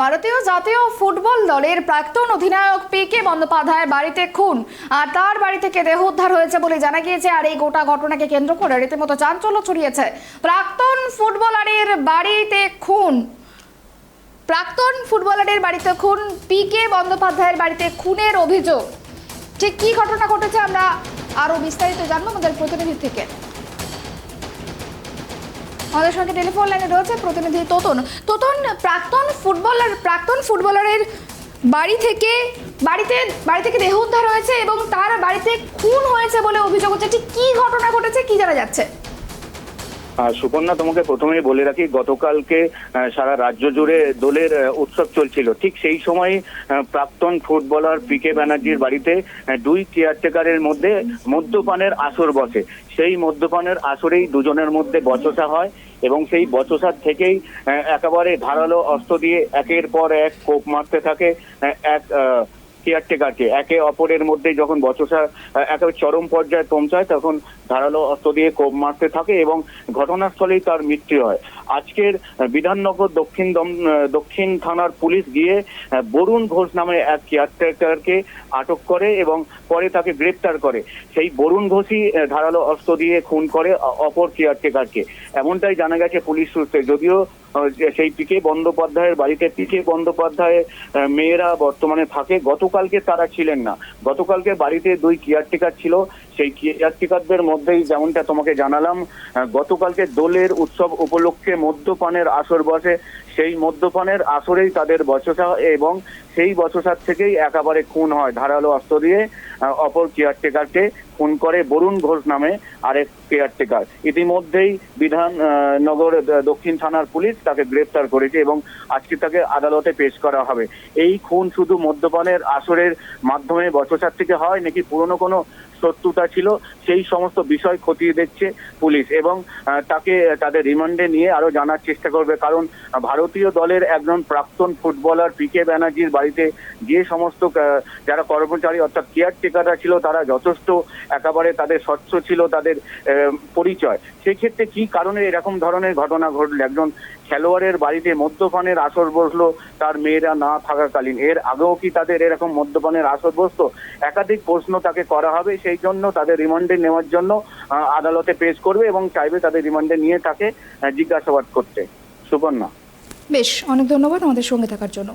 ভারতীয় জাতীয় ফুটবল দলের প্রাক্তন অধিনায়ক পি কে বন্দ্যোপাধ্যায়ের বাড়িতে খুন। আর তার বাড়ি থেকে দেহ উদ্ধার হয়েছে বলে জানা গিয়েছে, আর এই গোটা ঘটনাকে কেন্দ্র করে রীতিমতো চাঞ্চল্য ছড়িয়েছে। প্রাক্তন ফুটবলারের বাড়িতে খুন। প্রাক্তন ফুটবলারের বাড়িতে খুন পি কে বন্দ্যোপাধ্যায়ের বাড়িতে খুনের অভিযোগ। ঠিক কি ঘটনা ঘটেছে আমরা আরও বিস্তারিত জানব আমাদের প্রতিনিধি থেকে। আমাদের সঙ্গে টেলিফোন লাইনে রয়েছে প্রতিনিধি তোতন। তোতন, প্রাক্তন ফুটবলার, প্রাক্তন ফুটবলারের বাড়ি থেকে, বাড়িতে, বাড়ি থেকে দেহ উদ্ধার হয়েছে এবং তার বাড়িতে খুন হয়েছে বলে অভিযোগ হচ্ছে ঠিক কী ঘটনা ঘটেছে কী জানা যাচ্ছে? সুকন্যা তোমাকে প্রথমেই বলে রাখি, গতকালকে সারা রাজ্য জুড়ে দোলের উৎসব চলছিল। ঠিক সেই সময় প্রাক্তন ফুটবলার পি কে ব্যানার্জির বাড়িতে দুই কেয়ারটেকারের মধ্যে মদ্যপানের আসর বসে। সেই মদ্যপানের আসরেই দুজনের মধ্যে বচসা হয় এবং সেই বচসার থেকেই একেবারে ধারালো অস্ত্র দিয়ে একের পর এক কোপ মারতে থাকে এক কেয়ারটেকারকে একে অপরের মধ্যে যখন বচসা একেবারে চরম পর্যায়ে পৌঁছায়, তখন ধারালো অস্ত্র দিয়ে কোপ মারতে থাকে এবং ঘটনাস্থলেই তার মৃত্যু হয়। আজকের বিধাননগর দক্ষিণ দক্ষিণ থানার পুলিশ গিয়ে বরুণ ঘোষ নামে এক কেয়ারটেকারকে আটক করে এবং পরে তাকে গ্রেপ্তার করে। সেই বরুণ ঘোষই ধারালো অস্ত্র দিয়ে খুন করে অপর কেয়ারটেকারকে এমনটাই জানা গেছে পুলিশ সূত্রে। যদিও সেই পিকে বন্দ্যোপাধ্যায়ের বাড়িতে পিকে বন্দ্যোপাধ্যায়ের মেয়েরা বর্তমানে থাকে। গতকালকে তারা ছিলেন না। গতকালকে বাড়িতে দুই কেয়ারটেকার ছিল। সেই কেয়ারটেকারদের মধ্যেই যেমনটা তোমাকে জানালাম গতকালকে দোলের উৎসব উপলক্ষে মদ্যপানের আসর বসে। সেই মদ্যপানের আসরেই তাদের বচসা এবং সেই বচসার থেকেই একেবারে খুন হয় ধারালো অস্ত্র দিয়ে অপর কেয়ারটেকারকে খুন করে বরুণ ঘোষ নামে আরেক কেয়ারটেকার ইতিমধ্যেই বিধান নগর দক্ষিণ থানার পুলিশ তাকে গ্রেপ্তার করেছে এবং আজকে তাকে আদালতে পেশ করা হবে। এই খুন শুধু মদ্যপানের আসরের মাধ্যমে থেকে হয় নাকি পুরনো কোনো শত্রুতা ছিল, সেই সমস্ত বিষয় খতিয়ে দেখছে পুলিশ এবং তাকে তাদের রিমান্ডে নিয়ে আরও জানার চেষ্টা করবে। কারণ ভারতীয় দলের একজন প্রাক্তন ফুটবলার পি কে ব্যানার্জির বাড়িতে যে সমস্ত যারা কর্মচারী অর্থাৎ কেয়ারটেকাররা ছিল, তারা যথেষ্ট একেবারে তাদের স্বচ্ছ ছিল, তাদের পরিচয়। সেক্ষেত্রে কি কারণে এরকম ধরনের ঘটনা ঘটলো? একজন খেলোয়াড়ের বাড়িতে মদ্যপানের আসর বসল, তার মেয়েরা না থাকাকালীন। এর আগেও কি তাদের এরকম মদ্যপানের আসর বসতো? একাধিক প্রশ্ন তাকে করা হবে সেই জন্য তাদের রিমান্ডে নেওয়ার জন্য আদালতে পেশ করবে এবং চাইবে তাদের রিমান্ডে নিয়ে তাকে জিজ্ঞাসাবাদ করতে। সুপর্ণা বেশ, অনেক ধন্যবাদ আমাদের সঙ্গে থাকার জন্য।